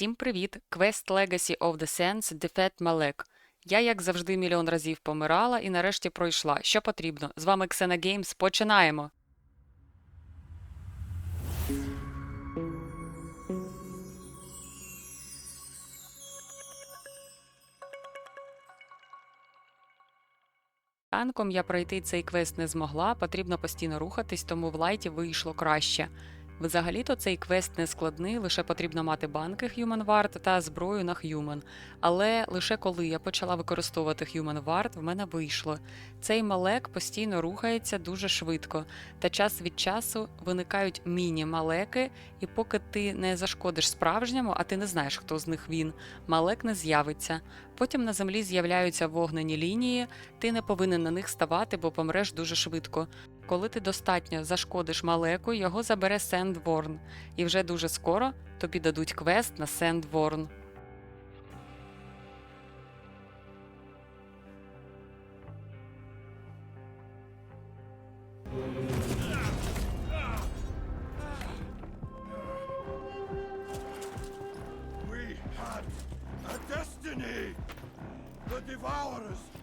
Всім привіт! Quest Legacy of the Sands Defeat Malek. Я, як завжди, мільйон разів помирала і нарешті пройшла. Що потрібно? З вами Xena Games. Починаємо! Ранком я пройти цей квест не змогла, потрібно постійно рухатись, тому в лайті вийшло краще. Взагалі-то цей квест не складний, лише потрібно мати банки Human Ward та зброю на Human. Але лише коли я почала використовувати Human Ward, в мене вийшло. Цей малек постійно рухається дуже швидко, та час від часу виникають міні-малеки, і поки ти не зашкодиш справжньому, а ти не знаєш, хто з них він, малек не з'явиться. Потім на землі з'являються вогнені лінії, ти не повинен на них ставати, бо помреш дуже швидко. Коли ти достатньо зашкодиш малеку, його забере Сендворн, і вже дуже скоро тобі дадуть квест на Сендворн. devours